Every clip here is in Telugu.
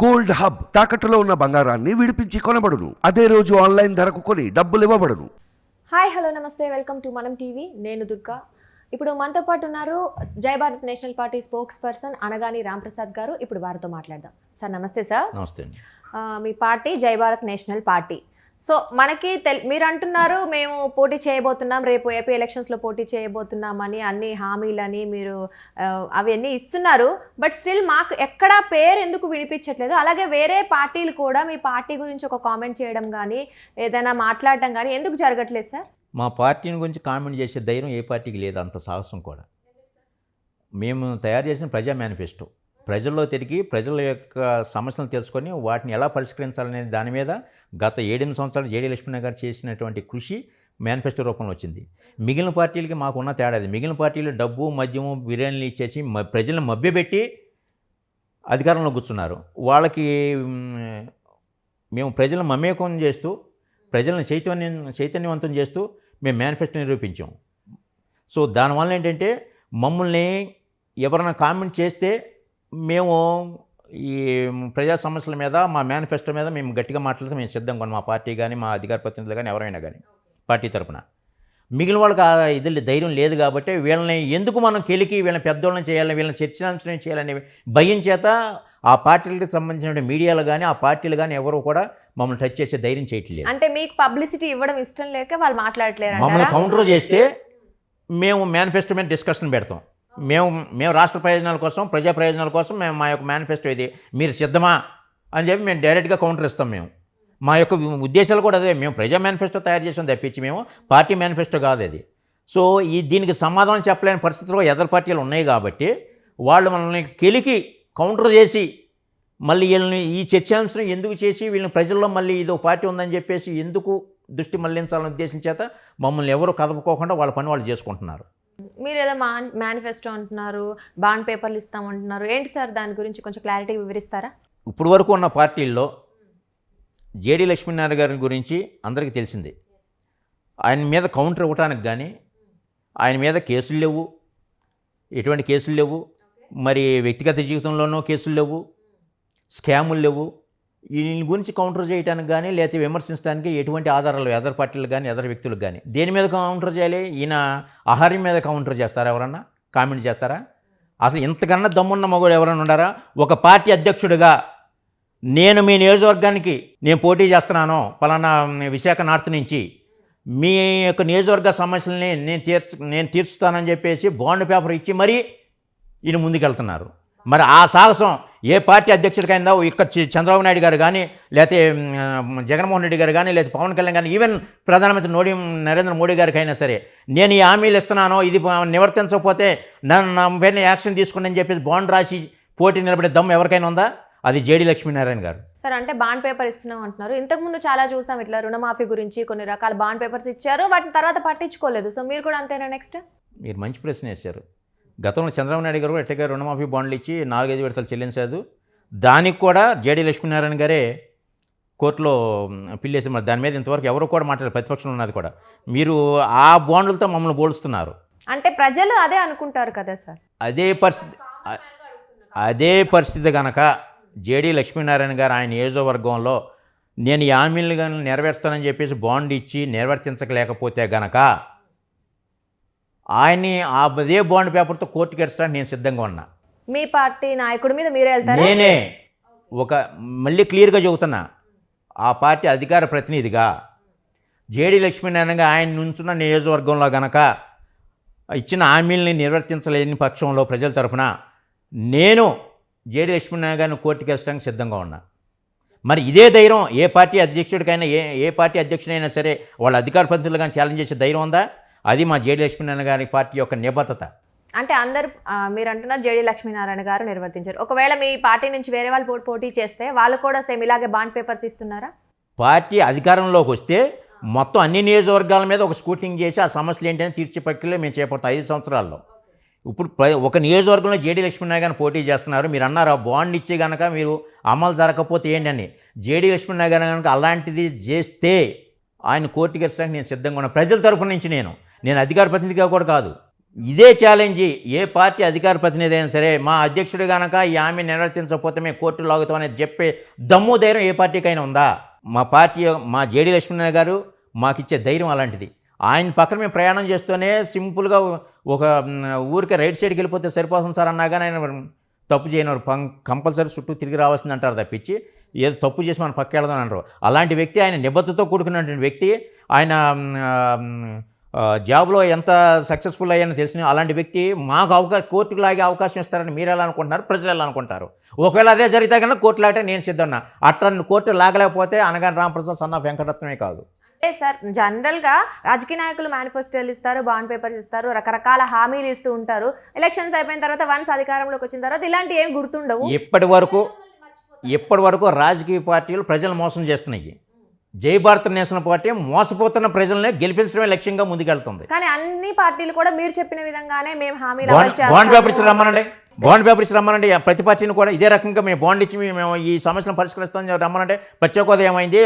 గోల్డ్ హబ్ తాకట్టులో ఉన్న బంగారాన్ని విడిపించి కొనబడును. అదే రోజు ఆన్లైన్ ధరకు కొని డబ్బులు ఇవ్వబడును. హాయ్ హలో నమస్తే. Welcome to Manam TV. నేను దుర్గా. ఇప్పుడు మనతో పాటు ఉన్నారు Jai Bharat national party spokesperson Anagani Ramprasad గారు. ఇప్పుడు వారితో మాట్లాడదాం. సార్ నమస్తే సార్. నమస్తే మీ పార్టీ జై భారత్ నేషనల్ పార్టీ. సో మనకి తెల్ మీరు అంటున్నారు మేము పోటీ చేయబోతున్నాం రేపు ఏపీ ఎలక్షన్స్లో పోటీ చేయబోతున్నామని అన్ని హామీలని మీరు అవన్నీ ఇస్తున్నారు. బట్ స్టిల్ మాకు ఎక్కడా పేరు ఎందుకు వినిపించట్లేదు. అలాగే వేరే పార్టీలు కూడా మీ పార్టీ గురించి ఒక కామెంట్ చేయడం కానీ ఏదైనా మాట్లాడడం కానీ ఎందుకు జరగట్లేదు సార్? మా పార్టీని గురించి కామెంట్ చేసే ధైర్యం ఏ పార్టీకి లేదు అంత సాహసం కూడా. మేము తయారు చేసిన ప్రజా మేనిఫెస్టో. ప్రజల్లో తిరిగి ప్రజల యొక్క సమస్యలను తెలుసుకొని వాటిని ఎలా పరిష్కరించాలనే దాని మీద గత ఏడెనిమిది సంవత్సరాలు జేడీ లక్ష్మణ గారు చేసినటువంటి కృషి మేనిఫెస్టో రూపంలో వచ్చింది. మిగిలిన పార్టీలకి మాకున్న తేడా అది. మిగిలిన పార్టీలు డబ్బు మద్యము బిర్యానీలు ఇచ్చేసి మ- ప్రజలను మభ్యపెట్టి అధికారంలో కూర్చున్నారు. వాళ్ళకి మేము ప్రజలను మమేకం చేస్తూ ప్రజలను చైతన్యం చైతన్యవంతం చేస్తూ మేము మేనిఫెస్టో నిరూపించాం. సో దానివల్ల ఏంటంటే మమ్మల్ని ఎవరైనా కామెంట్ చేస్తే మేము ఈ ప్రజా సమస్యల మీద మా మేనిఫెస్టో మీద మేము గట్టిగా మాట్లాడితే మేము సిద్ధంగా ఉన్నాం. మా పార్టీ కానీ మా అధికార ప్రతినిధులు కానీ ఎవరైనా కానీ పార్టీ తరపున. మిగిలిన వాళ్ళకి ఆ ఇది ధైర్యం లేదు కాబట్టి వీళ్ళని ఎందుకు మనం కెలికి వీళ్ళని పెద్దోళ్ళని చేయాలని వీళ్ళని చర్చనాంశనం చేయాలని భయం చేత ఆ పార్టీలకు సంబంధించిన మీడియాలు కానీ ఆ పార్టీలు కానీ ఎవరు కూడా మమ్మల్ని టచ్ చేసే ధైర్యం చేయట్లేదు. అంటే మీకు పబ్లిసిటీ ఇవ్వడం ఇష్టం లేక వాళ్ళు మాట్లాడట్లేరు మమ్మల్ని కౌంటర్ చేస్తే మేము మేనిఫెస్టో మీద డిస్కషన్ పెడతాం. మేము మేము రాష్ట్ర ప్రయోజనాల కోసం ప్రజా ప్రయోజనాల కోసం మేము మా యొక్క మేనిఫెస్టో ఇది. మీరు సిద్ధమా? అని చెప్పి మేము డైరెక్ట్గా కౌంటర్ ఇస్తాం మేము. మా యొక్క ఉద్దేశాలు కూడా అదే. మేము ప్రజా మేనిఫెస్టో తయారు చేసాం తప్పించి మేము పార్టీ మేనిఫెస్టో కాదు అది సో ఈ దీనికి సమాధానం చెప్పలేని పరిస్థితుల్లో ఎదర్ పార్టీలు ఉన్నాయి కాబట్టి వాళ్ళు మనల్ని కెలికి కౌంటర్ చేసి మళ్ళీ వీళ్ళని ఈ చర్చాంశం ఎందుకు చేసి వీళ్ళని ప్రజల్లో మళ్ళీ ఇదో పార్టీ ఉందని చెప్పేసి ఎందుకు దృష్టి మళ్ళించాలనే ఉద్దేశం చేత మమ్మల్ని ఎవరు కదపకోకుండా వాళ్ళ పని వాళ్ళు చేసుకుంటున్నారు. మీరు ఏదో మా మేనిఫెస్టో అంటున్నారు బాండ్ పేపర్లు ఇస్తామంటున్నారు ఏంటి సార్ దాని గురించి కొంచెం క్లారిటీ వివరిస్తారా? ఇప్పుడు వరకు ఉన్న పార్టీల్లో జేడీ లక్ష్మీనారాయణ గారి గురించి అందరికీ తెలిసిందే. ఆయన మీద కౌంటర్ ఇవ్వటానికి కానీ ఆయన మీద కేసులు లేవు. ఎటువంటి కేసులు లేవు. మరి వ్యక్తిగత జీవితంలోనూ కేసులు లేవు. స్కాములు లేవు. వీళ్ళ గురించి కౌంటర్ చేయడానికి కానీ లేకపోతే విమర్శించడానికి ఎటువంటి ఆధారాలు ఎదర్ పార్టీలు కానీ ఎదర్ వ్యక్తులకు కానీ దేని మీద కౌంటర్ చేయాలి? ఈయన ఆహారం మీద కౌంటర్ చేస్తారా ఎవరన్నా? కామెంట్ చేస్తారా? అసలు ఇంతకన్నా దమ్మున్న మగవాడు ఎవరైనా ఉన్నారా ఒక పార్టీ అధ్యక్షుడిగా నేను మీ నియోజకవర్గానికి నేను పోటీ చేస్తున్నాను పలానా విశాఖ నార్త్ నుంచి. మీ యొక్క నియోజకవర్గ సమస్యల్ని నేను తీర్చు నేను తీర్చుతానని చెప్పేసి బాండ్ పేపర్ ఇచ్చి మరీ ఈయన ముందుకెళ్తున్నారు. మరి ఆ సాహసం ఏ పార్టీ అధ్యక్షుడికైందా ఇక్కడ చంద్రబాబు నాయుడు గారు కానీ లేకపోతే జగన్మోహన్ రెడ్డి గారు కానీ లేకపోతే పవన్ కళ్యాణ్ కానీ ఈవెన్ ప్రధానమంత్రి మోడీ నరేంద్ర మోడీ గారికి అయినా సరే నేను ఈ హామీలు ఇస్తున్నాను ఇది నివర్తించకపోతే నన్ను నా పైన యాక్షన్ తీసుకుని అని చెప్పేసి బాండ్ రాసి పోటీ నిలబడే దమ్ము ఎవరికైనా ఉందా? అది జేడి లక్ష్మీనారాయణ గారు. సార్ అంటే బాండ్ పేపర్ ఇస్తున్నాం అంటున్నారు. ఇంతకుముందు చాలా చూసాం ఇట్లా రుణమాఫీ గురించి కొన్ని రకాల బాండ్ పేపర్స్ ఇచ్చారు వాటిని తర్వాత పట్టించుకోలేదు. సో మీరు కూడా అంతేనా నెక్స్ట్? మీరు మంచి ప్రశ్న వేశారు. గతంలో చంద్రబాబు నాయుడు గారు ఎట్టగా రుణమాఫీ బాండ్లు ఇచ్చి నాలుగైదు విడతలు చెల్లించారు దానికి కూడా జేడీ లక్ష్మీనారాయణ గారే కోర్టులో పిల్లేసి మరి దాని మీద ఇంతవరకు ఎవరు కూడా మాట్లాడారు ప్రతిపక్షంలో ఉన్నది కూడా. మీరు ఆ బాండ్లతో మమ్మల్ని పోలుస్తున్నారు అంటే ప్రజలు అదే అనుకుంటారు కదా సార్? అదే పరిస్థితి అదే పరిస్థితి కనుక జేడీ లక్ష్మీనారాయణ గారు ఆయన నియోజకవర్గంలో నేను ఈ హామీలను కానీ నెరవేరుస్తానని చెప్పేసి బాండ్ ఇచ్చి నెరవేర్తించలేకపోతే గనక ఆయన్ని ఆ అదే బాండ్ పేపర్తో కోర్టుకి ఎడచడానికి నేను సిద్ధంగా ఉన్నా. మీ పార్టీ నాయకుడి మీద మీరే వెళ్తారా? నేనే ఒక మళ్ళీ క్లియర్గా చెబుతున్నా. ఆ పార్టీ అధికార ప్రతినిధిగా జేడి లక్ష్మీనారాయణ ఆయన నుంచున్న నియోజకవర్గంలో గనక ఇచ్చిన హామీల్ని నిర్వర్తించలేని పక్షంలో ప్రజల తరపున నేను జేడి లక్ష్మీనారాయణ గారిని కోర్టుకి వెళ్ళడానికి సిద్ధంగా ఉన్నా. మరి ఇదే ధైర్యం ఏ పార్టీ అధ్యక్షుడికైనా ఏ ఏ పార్టీ అధ్యక్షుడైనా సరే వాళ్ళ అధికార ప్రతినిధులు కానీ ఛాలెంజ్ చేసే ధైర్యం ఉందా? అది మా జేడి లక్ష్మీనారాయణ గారి పార్టీ యొక్క నిబద్ధత. అంటే అందరు మీరు అంటున్నారు జేడి లక్ష్మీనారాయణ గారు నిర్వర్తించారు. ఒకవేళ మీ పార్టీ నుంచి వేరే వాళ్ళు పోటీ చేస్తే వాళ్ళు కూడా సేమ్ ఇలాగే బాండ్ పేపర్స్ ఇస్తున్నారా? పార్టీ అధికారంలోకి వస్తే మొత్తం అన్ని నియోజకవర్గాల మీద ఒక స్కూటింగ్ చేసి ఆ సమస్యలు ఏంటని తీర్చే ప్రక్రియలో మేము చేపడతాం ఐదు సంవత్సరాల్లో. ఇప్పుడు ఒక నియోజకవర్గంలో జేడీ లక్ష్మీనారాయణ గారిని పోటీ చేస్తున్నారు. మీరు అన్నారు ఆ బాండ్ ఇచ్చే కనుక మీరు అమలు జరగకపోతే ఏంటని. జేడీ లక్ష్మీనారాయణ గారు కనుక అలాంటిది చేస్తే ఆయన కోర్టుకి వెళ్ళడానికి నేను సిద్ధంగా ఉన్నా ప్రజల తరపు నుంచి నేను. నేను అధికార ప్రతినిధిగా కూడా కాదు. ఇదే ఛాలెంజ్ ఏ పార్టీ అధికార ప్రతినిధి అయినా సరే మా అధ్యక్షుడు గనక ఈ ఆమె నిర్వర్తించకపోతే మేము కోర్టు లాగుతామని చెప్పే దమ్ము ధైర్యం ఏ పార్టీకైనా ఉందా? మా పార్టీ మా జేడీ లక్ష్మీనారాయణ గారు మాకిచ్చే ధైర్యం అలాంటిది. ఆయన పక్కన మేము ప్రయాణం చేస్తూనే సింపుల్గా ఒక ఊరికే రైట్ సైడ్కి వెళ్ళిపోతే సరిపోతుంది సార్ అన్నా కానీ ఆయన తప్పు చేయను కంపల్సరీ చుట్టూ తిరిగి రావాల్సింది అంటారు తప్పించి ఏదో తప్పు చేసి మనం పక్క వెళ్దాం అంటారు అలాంటి వ్యక్తి ఆయన నిబద్ధతో కూడుకున్నటువంటి వ్యక్తి ఆయన జాబ్లో ఎంత సక్సెస్ఫుల్ అయ్యానో తెలిసిన అలాంటి వ్యక్తి మాకు అవకాశం కోర్టుకు లాగే అవకాశం ఇస్తారని మీరు ఎలా అనుకుంటున్నారు? ప్రజలు ఎలా అనుకుంటారు? ఒకవేళ అదే జరిగితే కన్నా కోర్టు లాగటే నేను సిద్ధన్నా అట్లా కోర్టు లాగలేకపోతే అనగానే రామప్రసాద్ సన్న వెంకటరత్నమే కాదు. అంటే సార్ జనరల్గా రాజకీయ నాయకులు మేనిఫెస్టోలు ఇస్తారు బాండ్ పేపర్స్ ఇస్తారు రకరకాల హామీలు ఇస్తూ ఉంటారు. ఎలక్షన్స్ అయిపోయిన తర్వాత వన్స్ అధికారంలోకి వచ్చిన తర్వాత ఇలాంటి ఏమి గుర్తుండవు. ఇప్పటి వరకు ఇప్పటి వరకు రాజకీయ పార్టీలు ప్రజలు మోసం చేస్తున్నాయి. జై భారత నేషనల్ పార్టీ మోసపోతున్న ప్రజల్ని గెలిపించడమే లక్ష్యంగా ముందుకెళ్తుంది. కానీ అన్ని పార్టీలు కూడా మీరు చెప్పిన విధంగానే మేము హామీలు బాండ్ పేపర్స్ రమ్మనండి. బాండ్ పేపర్స్ రమ్మనండి. ప్రతి పార్టీని కూడా ఇదే రకంగా మేము బాండ్ ఇచ్చి మేము ఈ సమస్యను పరిష్కరిస్తాం రమ్మనంటే ప్రత్యేక హోదా ఏమైంది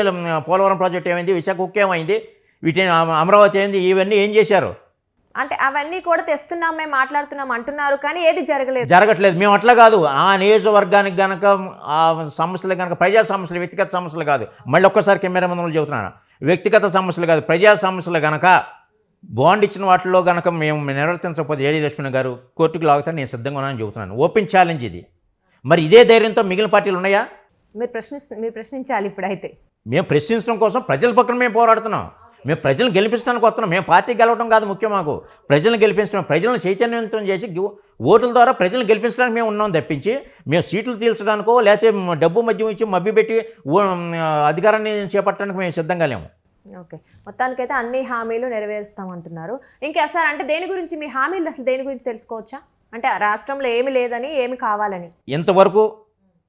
పోలవరం ప్రాజెక్ట్ ఏమైంది? విశాఖ ఉక్కు ఏమైంది? వీటిని అమ- అమరావతి ఏంది? ఇవన్నీ ఏం చేశారు? అంటే అవన్నీ కూడా తెస్తున్నాం మేము మాట్లాడుతున్నాం అంటున్నారు కానీ ఏది జరగలేదు. జరగట్లేదు. మేము అట్లా కాదు. ఆ నియోజకవర్గానికి గనక ఆ సమస్యలు కనుక ప్రజా సమస్యలు వ్యక్తిగత సమస్యలు కాదు. మళ్ళీ ఒక్కసారి కెమెరా ముందు చెబుతున్నాను. వ్యక్తిగత సమస్యలు కాదు ప్రజా సమస్యలు గనక బాండ్ ఇచ్చిన వాటిలో గనక మేము నిర్వర్తించకపోతే ఏడీ లక్ష్మణ్ గారు కోర్టుకు లాగుతా నేను సిద్ధంగా ఉన్నానని చెబుతున్నాను. ఓపెన్ ఛాలెంజ్ ఇది. మరి ఇదే ధైర్యంతో మిగిలిన పార్టీలు ఉన్నాయా? మీరు ప్రశ్ని మీరు ప్రశ్నించాలి ఇప్పుడైతే. మేము ప్రశ్నించడం కోసం ప్రజల పక్కన మేము పోరాడుతున్నాం. మేము ప్రజలను గెలిపించడానికి వస్తున్నాం. మేము పార్టీ గెలవడం కాదు ముఖ్యం మాకు. ప్రజలను గెలిపించడం ప్రజలను చైతన్యవంతం చేసి ఓట్ల ద్వారా ప్రజలను గెలిపించడానికి మేము ఉన్నాం తప్పించి మేము సీట్లు తీల్చడానికో లేకపోతే డబ్బు మద్యం ఇచ్చి మభ్య పెట్టి అధికారాన్ని చేపట్టడానికి మేము సిద్ధంగా లేము. ఓకే. మొత్తానికైతే అన్ని హామీలు నెరవేరుస్తాం అంటున్నారు ఇంకా సార్ అంటే దేని గురించి మీ హామీలు అసలు దేని గురించి తెలుసుకోవచ్చా? అంటే రాష్ట్రంలో ఏమి లేదని ఏమి కావాలని? ఇంతవరకు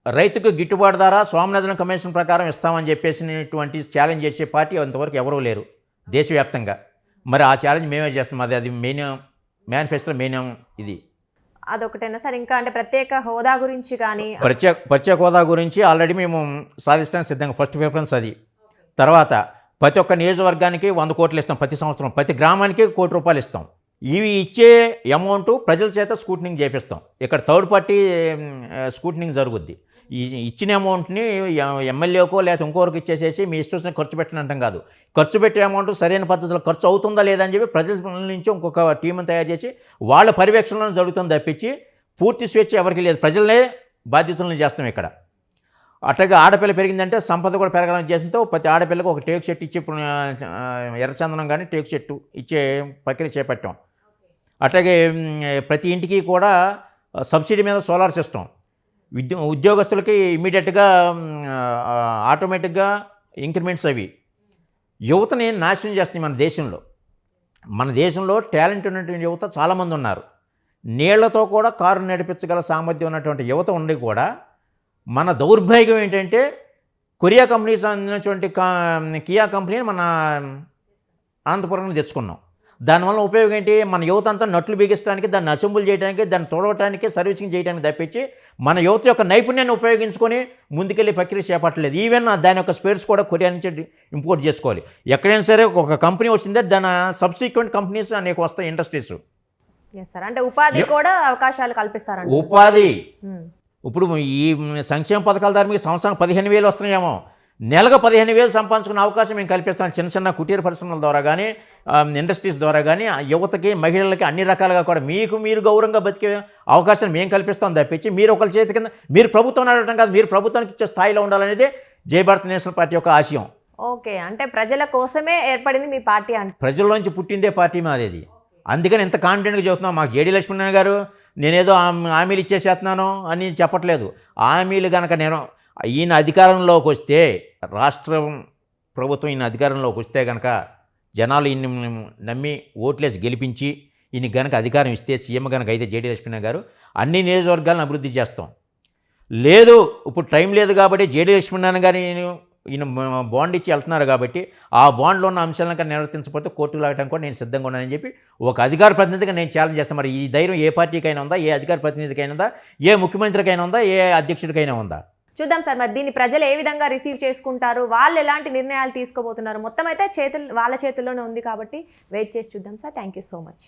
రైతుకు గిట్టుబాటు ధర స్వామినాథన్ కమిషన్ ప్రకారం ఇస్తామని చెప్పేసినటువంటి ఛాలెంజ్ చేసే పార్టీ ఇంతవరకు ఎవరూ లేరు. దేశవ్యాప్తంగా. మరి ఆ ఛాలెంజ్ మేమే చేస్తాం. అది అది మెయిన్ మేనిఫెస్టో మెయిన్ ఇది. అదొకటేనా? సార్ ఇంకా అంటే ప్రత్యేక హోదా గురించి కానీ ప్రత్యేక ప్రత్యేక హోదా గురించి ఆల్రెడీ మేము సాధిస్తానికి సిద్ధంగా. ఫస్ట్ ప్రిఫరెన్స్ అది. తర్వాత ప్రతి ఒక్క నియోజకవర్గానికి వంద కోట్లు ఇస్తాం ప్రతి సంవత్సరం. ప్రతి గ్రామానికి కోటి రూపాయలు ఇస్తాం. ఇవి ఇచ్చే అమౌంట్ ప్రజల చేత స్కూటనింగ్ చేపిస్తాం. ఇక్కడ థర్డ్ పార్టీ స్కూటనింగ్ జరుగుద్ది. ఈ ఇచ్చిన అమౌంట్ని ఎమ్మెల్యేకో లేకపోతే ఇంకోరికి ఇచ్చేసేసి మీ ఇష్టం ఖర్చు పెట్టనంటాం కాదు. ఖర్చు పెట్టే అమౌంట్ సరైన పద్ధతిలో ఖర్చు అవుతుందా లేదా అని చెప్పి ప్రజల నుంచి ఇంకొక టీంని తయారు చేసి వాళ్ళ పర్యవేక్షణలో జరుగుతుంది తప్పించి పూర్తి స్వేచ్ఛ ఎవరికి లేదు. ప్రజలనే బాధ్యతలను చేస్తాం ఇక్కడ. అట్లాగే ఆడపిల్ల పెరిగిందంటే సంపద కూడా పెరగడం చేసినతో ప్రతి ఆడపిల్లకు ఒక టేకు చెట్టు ఇచ్చి ఎర్రచందనం కానీ టేకు చెట్టు ఇచ్చే ప్రక్రియ చేపట్టాం. అట్లాగే ప్రతి ఇంటికి కూడా సబ్సిడీ మీద సోలార్ సిస్టమ్ విద్యో ఉద్యోగస్తులకి ఇమీడియట్గా ఆటోమేటిక్గా ఇంక్రిమెంట్స్ అవి. యువతని నాశనం చేస్తాయి మన దేశంలో. మన దేశంలో టాలెంట్ ఉన్నటువంటి యువత చాలామంది ఉన్నారు. నీళ్ళతో కూడా కారు నడిపించగల సామర్థ్యం ఉన్నటువంటి యువత ఉండి కూడా మన దౌర్భాగ్యం ఏంటంటే కొరియా కంపెనీస్ అందినటువంటి కా కియా కంపెనీని మన అనంతపురం తెచ్చుకున్నాం. దానివల్ల ఉపయోగం ఏంటి? మన యువత అంతా నట్లు బిగించడానికి దాన్ని అసెంబుల్ చేయడానికి దాన్ని తొడవటానికి సర్వీసింగ్ చేయడానికి తప్పించి మన యువత యొక్క నైపుణ్యాన్ని ఉపయోగించుకొని ముందుకెళ్ళి ప్రక్రియ చేపట్టలేదు. ఈవెన్ దాని యొక్క స్పేర్స్ కూడా కొరియా నుంచి ఇంపోర్ట్ చేసుకోవాలి. ఎక్కడైనా సరే ఒక కంపెనీ వచ్చిందే దాని సబ్సిక్వెంట్ కంపెనీస్ అనేక వస్తాయి ఇండస్ట్రీస్. అంటే ఉపాధి కూడా అవకాశాలు కల్పిస్తారంట ఉపాధి. ఉమ్. ఇప్పుడు ఈ సంక్షేమ పథకాల ద్వారా మీకు సంవత్సరానికి పదిహేను వేలు వస్తున్నాయేమో. నెలకు పదిహేను వేలు సంపాదించుకునే అవకాశం మేము కల్పిస్తాం. చిన్న చిన్న కుటీర పరిశ్రమల ద్వారా కానీ ఇండస్ట్రీస్ ద్వారా కానీ యువతకి మహిళలకి అన్ని రకాలుగా కూడా మీకు మీరు గౌరవంగా బతికే అవకాశం మేము కల్పిస్తాం తప్పించి మీరు ఒకరి చేతి కింద మీరు ప్రభుత్వం అడగటం కాదు మీరు ప్రభుత్వానికి ఇచ్చే స్థాయిలో ఉండాలనేది జై భారత్ నేషనల్ పార్టీ యొక్క ఆశయం. ఓకే. అంటే ప్రజల కోసమే ఏర్పడింది మీ పార్టీ అంట ప్రజల్లోంచి పుట్టిందే పార్టీ మాదేది. అందుకని ఎంత కాన్ఫిడెంట్గా చెబుతున్నాం. మాకు జేడీ లక్ష్మణ్ గారు నేనేదో హామీ- హామీలు ఇచ్చేసేస్తున్నాను అని చెప్పట్లేదు. హామీలు కనుక నేను ఈయన అధికారంలోకి వస్తే రాష్ట్రం ప్రభుత్వం ఈయన అధికారంలోకి వస్తే కనుక జనాలు ఈయన్ని నమ్మి ఓట్లేసి గెలిపించి ఈయన గనక అధికారం ఇస్తే సీఎం కనుక అయితే జేడీ లక్ష్మణ్ గారు అన్ని నియోజకవర్గాలను అభివృద్ధి చేస్తాం. లేదు ఇప్పుడు టైం లేదు కాబట్టి జేడీ లక్ష్మీనారాయణ గారి ఈయన బాండ్ ఇచ్చి వెళ్తున్నారు కాబట్టి ఆ బాండ్లో ఉన్న అంశాలను నిర్వర్తించకపోతే కోర్టుకు లాగడానికి కూడా నేను సిద్ధంగా ఉన్నానని చెప్పి ఒక అధికార ప్రతినిధిగా నేను ఛాలెంజ్ చేస్తాను మరి ఈ ధైర్యం ఏ పార్టీకైనా ఉందా? ఏ అధికార ప్రతినిధికైనా ఉందా? ఏ ముఖ్యమంత్రికైనా ఉందా? ఏ అధ్యక్షుడికైనా ఉందా? చూద్దాం సార్ మరి దీన్ని ప్రజలు ఏ విధంగా రిసీవ్ చేసుకుంటారు? వాళ్ళు ఎలాంటి నిర్ణయాలు తీసుకోబోతున్నారు? మొత్తం అయితే చేతులు వాళ్ళ చేతుల్లోనే ఉంది కాబట్టి వెయిట్ చేసి చూద్దాం sir. Thank you so much.